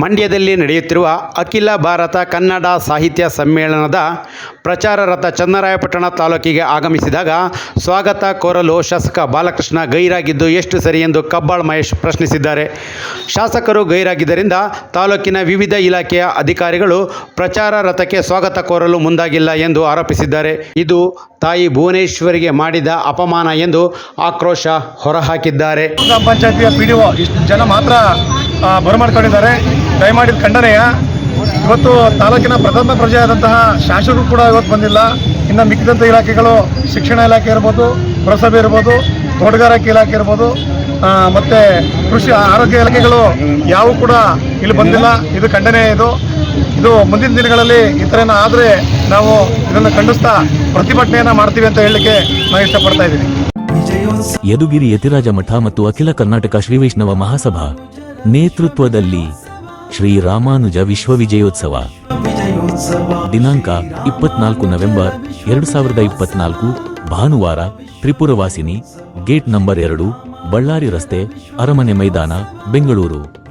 ಮಂಡ್ಯದಲ್ಲಿ ನಡೆಯುತ್ತಿರುವ ಅಖಿಲ ಭಾರತ ಕನ್ನಡ ಸಾಹಿತ್ಯ ಸಮ್ಮೇಳನದ ಪ್ರಚಾರ ರಥ ಚನ್ನರಾಯಪಟ್ಟಣ ತಾಲೂಕಿಗೆ ಆಗಮಿಸಿದಾಗ ಸ್ವಾಗತ ಕೋರಲು ಶಾಸಕ ಬಾಲಕೃಷ್ಣ ಗೈರಾಗಿದ್ದು ಎಷ್ಟು ಸರಿ ಎಂದು ಕಬ್ಬಾಳ್ ಮಹೇಶ್ ಪ್ರಶ್ನಿಸಿದ್ದಾರೆ. ಶಾಸಕರು ಗೈರಾಗಿದ್ದರಿಂದ ತಾಲೂಕಿನ ವಿವಿಧ ಇಲಾಖೆಯ ಅಧಿಕಾರಿಗಳು ಪ್ರಚಾರ ರಥಕ್ಕೆ ಸ್ವಾಗತ ಕೋರಲು ಮುಂದಾಗಿಲ್ಲ ಎಂದು ಆರೋಪಿಸಿದ್ದಾರೆ. ಇದು ತಾಯಿ ಭುವನೇಶ್ವರಿಗೆ ಮಾಡಿದ ಅಪಮಾನ ಎಂದು ಆಕ್ರೋಶ ಹೊರಹಾಕಿದ್ದಾರೆ. ಗ್ರಾಮ ಪಂಚಾಯತಿಯ ಪಿ ಡಿ ಇಷ್ಟು ಜನ ಮಾತ್ರ ಬರಮಾಡ್ಕೊಂಡಿದ್ದಾರೆ. ದಯಮಾಡಿ ಮಾಡಿದ ಖಂಡನೆಯ, ಇವತ್ತು ತಾಲೂಕಿನ ಪ್ರಥಮ ಪ್ರಜೆಯಾದಂತಹ ಶಾಸಕರು ಕೂಡ ಇವತ್ತು ಬಂದಿಲ್ಲ. ಇನ್ನು ಮಿಕ್ಕಿದಂಥ ಇಲಾಖೆಗಳು, ಶಿಕ್ಷಣ ಇಲಾಖೆ ಇರ್ಬೋದು, ಪುರಸಭೆ ಇರ್ಬೋದು ತೋಟಗಾರಿಕೆ ಇಲಾಖೆ ಇರ್ಬೋದು ಮತ್ತು ಮತ್ತೆ ಕೃಷಿ, ಆರೋಗ್ಯ ಇಲಾಖೆಗಳು ಯಾವ ಕೂಡ ಇಲ್ಲಿ ಬಂದಿಲ್ಲ. ಇದು ಖಂಡನೆ ಇದು. ಇದು ಮುಂದಿನ ದಿನಗಳಲ್ಲಿ ಈ ಥರ ಆದರೆ ನಾವು ಇದನ್ನು ಖಂಡಿಸ್ತಾ ಪ್ರತಿಭಟನೆಯನ್ನು ಮಾಡ್ತೀವಿ ಅಂತ ಹೇಳಲಿಕ್ಕೆ ನಾನು ಇಷ್ಟಪಡ್ತಾ ಇದ್ದೀನಿ. ಯದುಗಿರಿ ಯತಿರಾಜ ಮಠ ಮತ್ತು ಅಖಿಲ ಕರ್ನಾಟಕ ಶ್ರೀ ವೈಷ್ಣವ ಮಹಾಸಭಾ ನೇತೃತ್ವದಲ್ಲಿ ಶ್ರೀ ರಾಮಾನುಜ ವಿಶ್ವವಿಜಯೋತ್ಸವ. ದಿನಾಂಕ ಇಪ್ಪತ್ನಾಲ್ಕು ನವೆಂಬರ್ ಎರಡು ಸಾವಿರದ ಇಪ್ಪತ್ನಾಲ್ಕು, ಭಾನುವಾರ, ತ್ರಿಪುರವಾಸಿನಿ, ಗೇಟ್ ನಂಬರ್ ಎರಡು, ಬಳ್ಳಾರಿ ರಸ್ತೆ, ಅರಮನೆ ಮೈದಾನ, ಬೆಂಗಳೂರು.